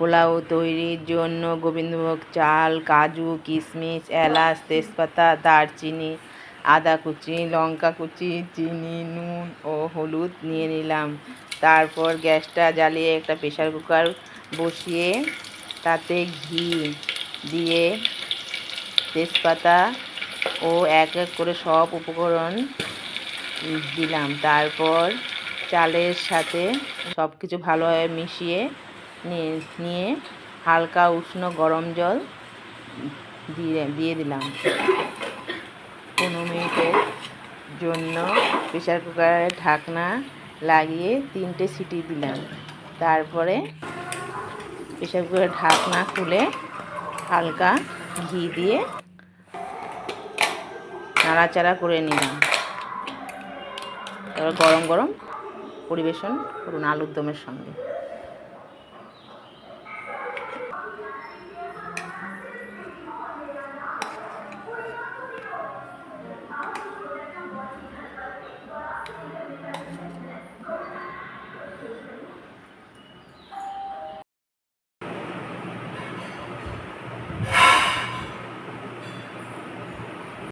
পোলাও তৈরির জন্য গোবিন্দভোগ চাল, কাজু, কিশমিশ, এলাচ, তেজপাতা, দারচিনি, আদা কুচি, লঙ্কা কুচি, চিনি, নুন ও হলুদ নিয়ে নিলাম। তারপর গ্যাসটা জ্বালিয়ে একটা প্রেশার কুকার বসিয়ে তাতে ঘি দিয়ে তেজপাতা ও এক এক করে সব উপকরণ দিলাম। তারপর চালের সাথে সব কিছু ভালোভাবে মিশিয়ে নিয়ে হালকা উষ্ণ গরম জল দিয়ে দিয়ে দিলাম। পনেরো মিনিটের জন্য প্রেশার কুকারের ঢাকনা লাগিয়ে তিনটে সিটি দিলাম। তারপরে প্রেশার কুকারের ঢাকনা খুলে হালকা ঘি দিয়ে নাড়াচাড়া করে নিলাম। তারপর গরম গরম পরিবেশন করুন আলুর দমের সঙ্গে।